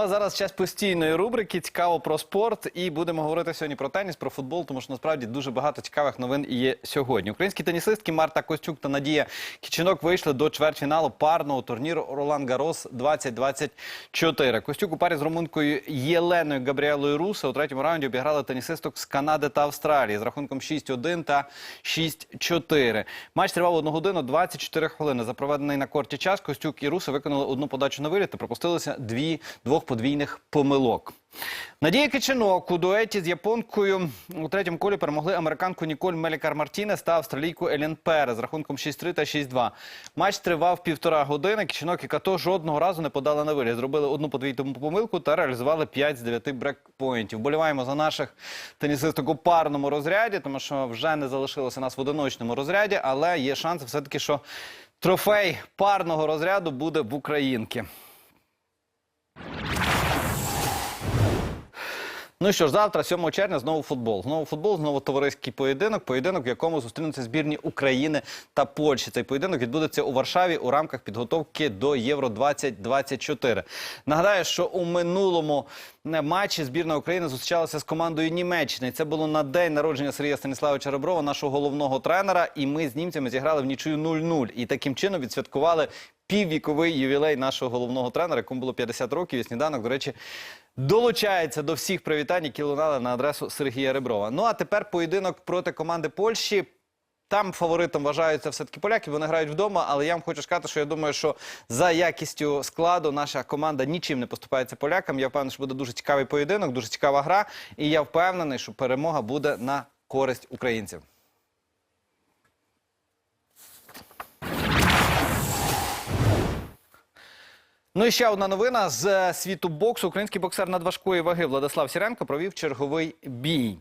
Ну а зараз час постійної рубрики Цікаво про спорт. І будемо говорити сьогодні про теніс, про футбол, тому що насправді дуже багато цікавих новин є сьогодні. Українські тенісистки Марта Костюк та Надія Кічинок вийшли до чвертьфіналу парного турніру Ролан Гарос 2024. Костюк у парі з румункою Єленою Габріелою Русе у третьому раунді обіграли тенісисток з Канади та Австралії з рахунком 6-1 та 6-4. Матч тривав 1 годину 24 хвилини. За проведений на корті час Костюк і Руси виконали одну подачу на виліт та пропустилися дві двох подвійних помилок. Надія Кичинок у дуеті з японкою у третьому колі перемогли американку Ніколь Мелікар Мартінес та австралійку Елін Пере з рахунком 6-3 та 6-2. Матч тривав півтора години. Кичинок і Като жодного разу не подали на виліт. Зробили одну подвійну помилку та реалізували 5 з 9 брекпоінтів. Боліваємо за наших тенісисток у парному розряді, тому що вже не залишилося нас в одиночному розряді, але є шанс все-таки, що трофей парного розряду буде в українки. Ну що ж, завтра, 7 червня, знову футбол. Знову футбол, знову товариський поєдинок. Поєдинок, в якому зустрінуться збірні України та Польщі. Цей поєдинок відбудеться у Варшаві у рамках підготовки до Євро 2024. Нагадаю, що у минулому е, матчі збірна України зустрічалася з командою Німеччини. Це було на день народження Сергія Станіславовича Реброва, нашого головного тренера. І ми з німцями зіграли в нічию 0-0. І таким чином відсвяткували піввіковий ювілей нашого головного тренера, якому було 50 років. І сніданок, до речі, долучається до всіх привітань, які лунали на адресу Сергія Реброва. Ну а тепер поєдинок проти команди Польщі. Там фаворитом вважаються все-таки поляки, вони грають вдома, але я вам хочу сказати, що я думаю, що за якістю складу наша команда нічим не поступається полякам. Я впевнений, що буде дуже цікавий поєдинок, дуже цікава гра. І я впевнений, що перемога буде на користь українців. Ну і ще одна новина з е, світу боксу. Український боксер надважкої ваги Владислав Сіренко провів черговий бій.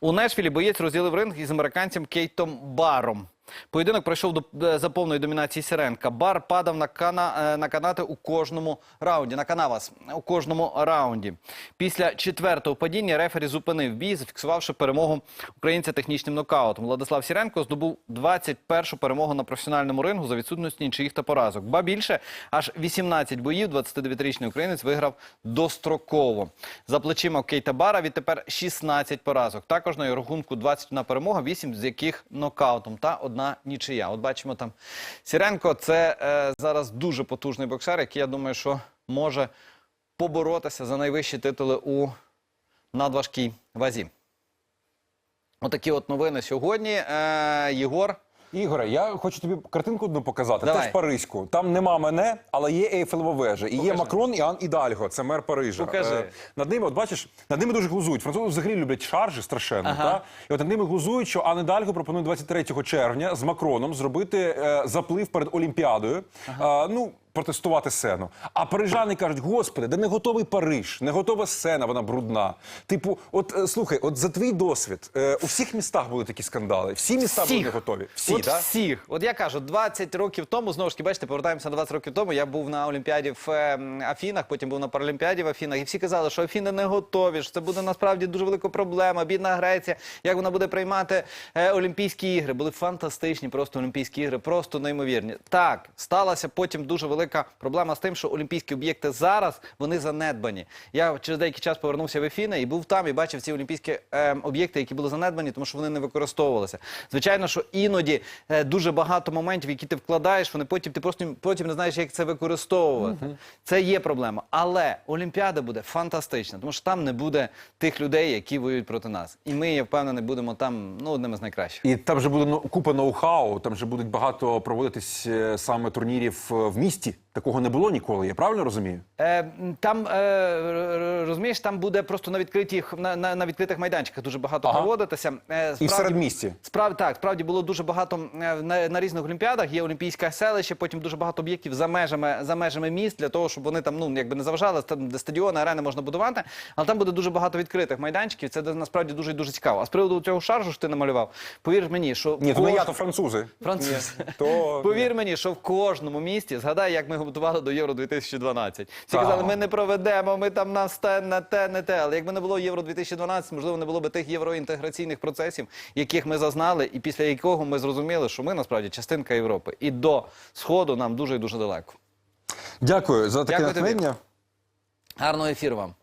У Нешвілі боєць розділив ринг із американцем Кейтом Баром. Поєдинок пройшов до е, за повної домінації Сіренка. Бар падав на, кана, е, на канати у кожному раунді. На канавас у кожному раунді. Після четвертого падіння рефері зупинив бій, зафіксувавши перемогу українця технічним нокаутом. Владислав Сіренко здобув 21-шу перемогу на професіональному рингу за відсутності нічиїх та поразок. Ба більше аж 18 боїв 29-річний українець виграв достроково. За плечима Кейта Бара відтепер 16 поразок. Також на його рахунку 21 перемога, 8 з яких нокаутом та одна нічия. От бачимо там Сіренко. Це е, зараз дуже потужний боксер, який я думаю, що може поборотися за найвищі титули у надважкій вазі. Отакі от новини сьогодні. Е, Єгор. Ігоре, я хочу тобі картинку одну показати. Давай. Теж паризьку. Там нема мене, але є Ейфелева вежа. І є Покажи. Макрон і Ан Ідальго. Це мер Парижа. Е, над ними, от бачиш, над ними дуже глузують. Французи взагалі люблять шаржі страшенно. Ага. Та? І от над ними глузують, що Ан Ідальго пропонує 23 червня з Макроном зробити е, заплив перед Олімпіадою. Е, ну, протестувати сцену. А парижани кажуть: господи, де не готовий Париж, не готова сцена, вона брудна. Типу, от е, слухай, от за твій досвід, е, у всіх містах були такі скандали. Всі міста були не готові. Всі, от так? всіх. От я кажу, 20 років тому, знову ж таки, бачите, повертаємося на 20 років тому. Я був на Олімпіаді в е, Афінах, потім був на Паралімпіаді в Афінах, і всі казали, що Афіни не готові, що це буде насправді дуже велика проблема. Бідна Греція, як вона буде приймати е, Олімпійські ігри. Були фантастичні просто Олімпійські ігри, просто неймовірні. Так, сталася потім дуже велика проблема з тим, що олімпійські об'єкти зараз вони занедбані. Я через деякий час повернувся в Афіни і був там і бачив ці олімпійські е, об'єкти, які були занедбані, тому що вони не використовувалися. Звичайно, що іноді е, дуже багато моментів, які ти вкладаєш, вони потім ти просто потім не знаєш, як це використовувати. Це є проблема. Але Олімпіада буде фантастична, тому що там не буде тих людей, які воюють проти нас. І ми, я впевнений, будемо там ну одними з найкращих. І там же буде ну, купа ноу-хау, там же будуть багато проводитись е, саме турнірів е, в місті. Такого не було ніколи, я правильно розумію? Е, там е, розумієш, там буде просто на відкритих на, на, на відкритих майданчиках дуже багато Ага. проводитися. Е, І в справді- середмісті. Справді так, справді було дуже багато е, на, на різних олімпіадах. Є олімпійське селище, потім дуже багато об'єктів за межами за межами міст для того, щоб вони там ну якби не заважали там, де стадіони, арени можна будувати. Але там буде дуже багато відкритих майданчиків. Це насправді дуже дуже цікаво. А з приводу цього шаржу, що ти намалював, повір мені, що Ні, не кож- я, то французи. Французи. То... Повір мені, що в кожному місті згадай, як ми готували до Євро 2012. Всі казали, ми не проведемо, ми там на те, на те, не те. Але якби не було Євро 2012, можливо, не було б тих євроінтеграційних процесів, яких ми зазнали, і після якого ми зрозуміли, що ми насправді частинка Європи. І до сходу нам дуже і дуже далеко. Дякую за таке натхнення. Гарного ефіру вам.